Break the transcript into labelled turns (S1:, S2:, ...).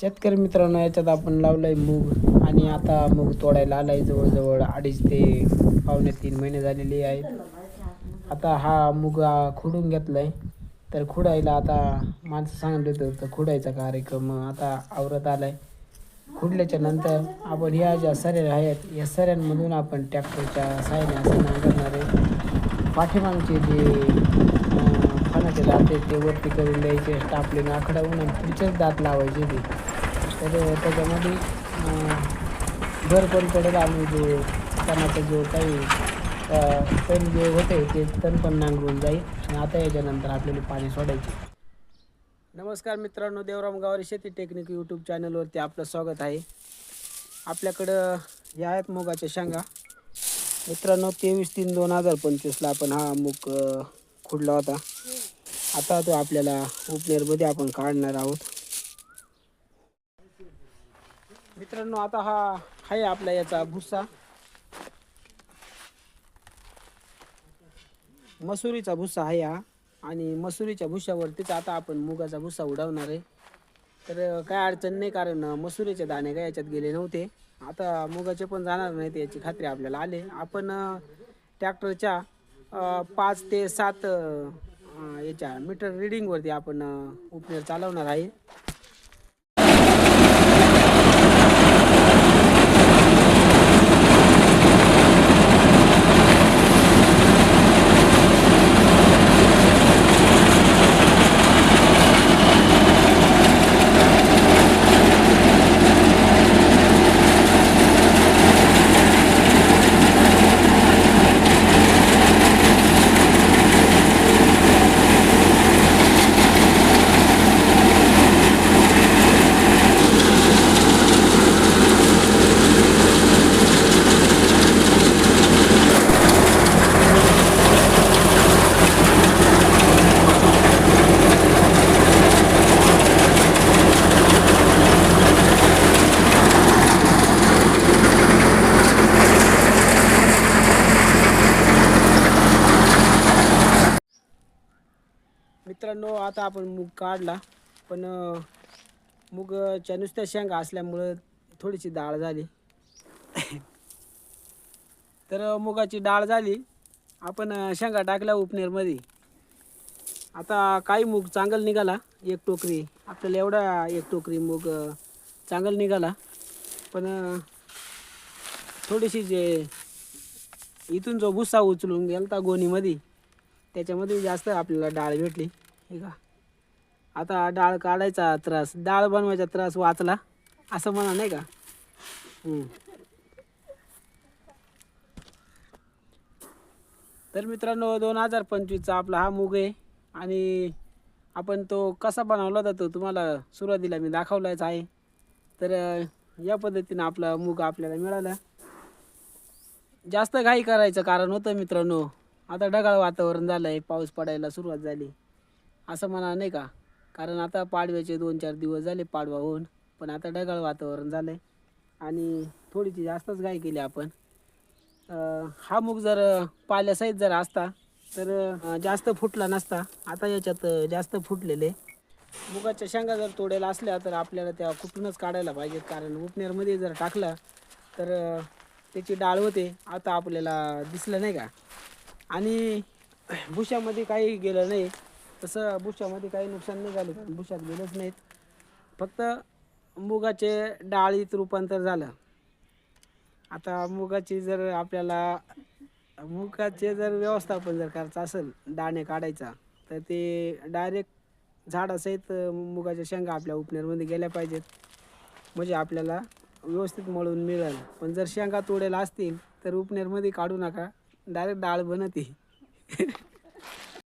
S1: शेतकरी मित्रांनो याच्यात आपण लावलंय मूग आणि आता मूग तोडायला आलाय जवळजवळ अडीच ते पावणे तीन महिने झालेले आहेत. आता हा मूग खुडून खुडून घेतलाय. तर खुडायला आता माणसं सांगितलं होतं तर खुडायचा कार्यक्रम आता आवरत आलाय. खुडल्याच्या नंतर आपण ह्या ज्या सऱ्या आहेत या सऱ्यांमधून आपण ट्रॅक्टरच्या साहाय्याने असं नांगरणार आहे. पाठीमागचे जे अं, दात आहेत ते वरती करून द्यायचे टापले आखडावून आणि पुढचेच दात लावायचे ते. तर त्याच्यामध्ये घर पण पडेल आम्ही जो तणाचा जो काही अं, तण जे होते ते तण पण नांगरून जाईल आणि आता याच्यानंतर आपल्याला पाणी सोडायचे. नमस्कार मित्रांनो देवराम गावारी शेती टेक्निक यूट्यूब चॅनलवरती आपलं स्वागत आहे. आपल्याकडं या आहेत मुगाच्या शेंगा. मित्रांनो तेवीस तीन दोन हजार पंचवीसला आपण हा मूग खुडला होता. आता तो आपल्याला उपनेरमध्ये आपण काढणार आहोत. मित्रांनो आता हा आहे आपला याचा भुसा. मसुरीचा भुस्सा आहे हा. आणि मसुरीच्या भुस्सावरतीच आता आपण मुगाचा भुसा उडवणार आहे. तर काय अडचण नाही कारण मसुरीचे दाणे काय याच्यात गेले नव्हते. आता मुगाचे पण जाणार नाहीत याची खात्री आपल्याला आले. आपण ट्रॅक्टरच्या पाच ते सात याच्या मीटर रिडिंगवरती आपण अं, उपनेर चालवणार आहे. मित्रांनो आता आपण मूग काढला. पण अं, मूगच्या नुसत्या शेंगा असल्यामुळं थोडीशी डाळ झाली. तर मुगाची डाळ झाली. आपण शेंगा टाकल्या उपनेरमध्ये. आता काही मूग चांगल निघाला एक टोकरी. आपल्याला एवढा एक टोकरी मूग चांगल निघाला. पण थोडीशी जे इथून जो भुस्सा उचलून गेलता गोणीमध्ये त्याच्यामध्ये जास्त आपल्याला डाळ भेटली. हे का? आता डाळ काढायचा त्रास डाळ बनवायचा त्रास वाचला असं म्हणा नाही का? तर मित्रांनो दोन हजार पंचवीसचा आपला हा मूग आहे आणि आपण तो कसा बनवला होता तो तुम्हाला सुरुवातीला मी दाखवलाच आहे. तर या पद्धतीनं आपला मूग आपल्याला मिळाला. जास्त घाई करायचं कारण होतं मित्रांनो आता ढगाळ वातावरण झालं आहे पाऊस पडायला सुरुवात झाली. असं म्हणा नाही का? कारण आता पाडव्याचे दोन चार दिवस झाले पाडवा होऊन पण आता ढगाळ वातावरण झालं आहे आणि थोडीशी जास्तच गाय केली आपण. हा मूग जर पाल्यासहित जर असता तर जास्त फुटला नसता. आता याच्यात जास्त फुटलेले. मुगाच्या शेंगा जर तोडेला असल्या तर आपल्याला त्या कुठूनच काढायला पाहिजेत. कारण उपनेरमध्ये जर टाकला तर त्याची डाळ होते. आता आपल्याला दिसलं नाही का? आणि भुशामध्ये काही गेलं नाही. तसं भुशामध्ये काही नुकसान नाही झालं. कारण भुशात गेलंच नाहीत. फक्त मुगाचे डाळीत रूपांतर झालं. आता मुगाची जर आपल्याला मुगाचे जर व्यवस्थापन जर करायचं असेल दाणे काढायचा तर ते डायरेक्ट झाडासहित मुगाच्या शेंगा आपल्या उपनेरमध्ये गेल्या पाहिजेत. म्हणजे आपल्याला व्यवस्थित मळून मिळेल. पण जर शेंगा तोडेला असतील तर उपनेरमध्ये काढू नका. डायरेक्ट डाळ बनते.